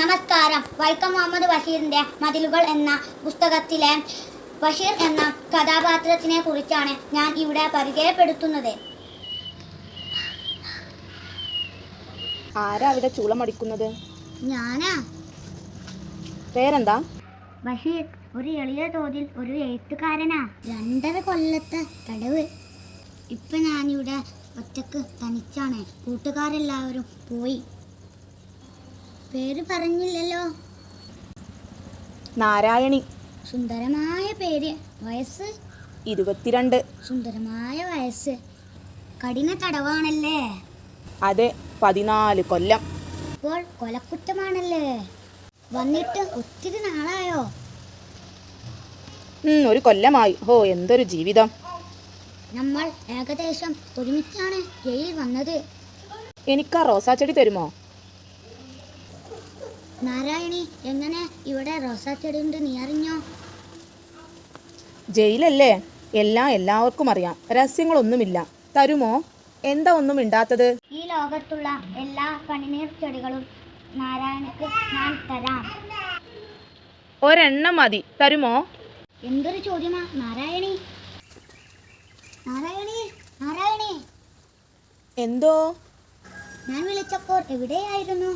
നമസ്കാരം. വൈക്കം മുഹമ്മദ് ബഷീറിന്റെ മതിലുകൾ എന്ന പുസ്തകത്തിലെ ബഷീർ എന്ന കഥാപാത്രത്തിനെ കുറിച്ചാണ് ഞാൻ ഇവിടെ പരിചയപ്പെടുത്തുന്നത്. ആരാ അവിടെ ചൂളമടിക്കുന്നത്? ഞാനാ. പേരെന്താ? ബഷീർ ഒരു എളിയ തോതിൽ ഒരു എഴുത്തുകാരനാ. രണ്ടര കൊല്ലത്തെ തടവ്. ഇപ്പൊ ഞാനിവിടെ ഒറ്റയ്ക്ക് തനിച്ചാണ്. കൂട്ടുകാരെല്ലാവരും പോയി. പേര് പറഞ്ഞില്ലല്ലോ. നാരായണി. സുന്ദരമായ പേര് വയസ്സ്? ഇരുപത്തിരണ്ട്. സുന്ദരമായ വയസ്സ്. കഠിന തടവാണല്ലേ? അതെ പതിനാല് കൊല്ലം. ഇപ്പോൾ കൊലക്കുറ്റമാണല്ലേ? വന്നിട്ട് ഒത്തിരി നാളായോ? ഒരു കൊല്ലമായി. ഹോ എന്തൊരു ജീവിതം. നമ്മൾ ഏകദേശം ഒരുമിച്ചാണ് ജയിലിൽ വന്നത്. എനിക്കാ ചെടി തരുമോ? നാരായണി എങ്ങനെ ഇവിടെ റോസാച്ചെടി ഉണ്ട് നീ അറിഞ്ഞോ? ജയിലല്ലേ? എല്ലാം എല്ലാവർക്കും അറിയാം. രഹസ്യങ്ങളൊന്നുമില്ല. തരുമോ? എന്താ ഒന്നും ഇണ്ടാത്തത് ഈ ലോകത്തുള്ള എല്ലാ പനിനീർ ചെടികളും നാരായണക്ക് ഞാൻ തരാം. ഒരെണ്ണം മതി. തരുമോ? എന്തൊരു ചോദ്യമാ നാരായണി? നാരായണി നാരായണി? എന്തോ? ഞാൻ വിളിച്ചപ്പോൾ എവിടെയായിരുന്നു?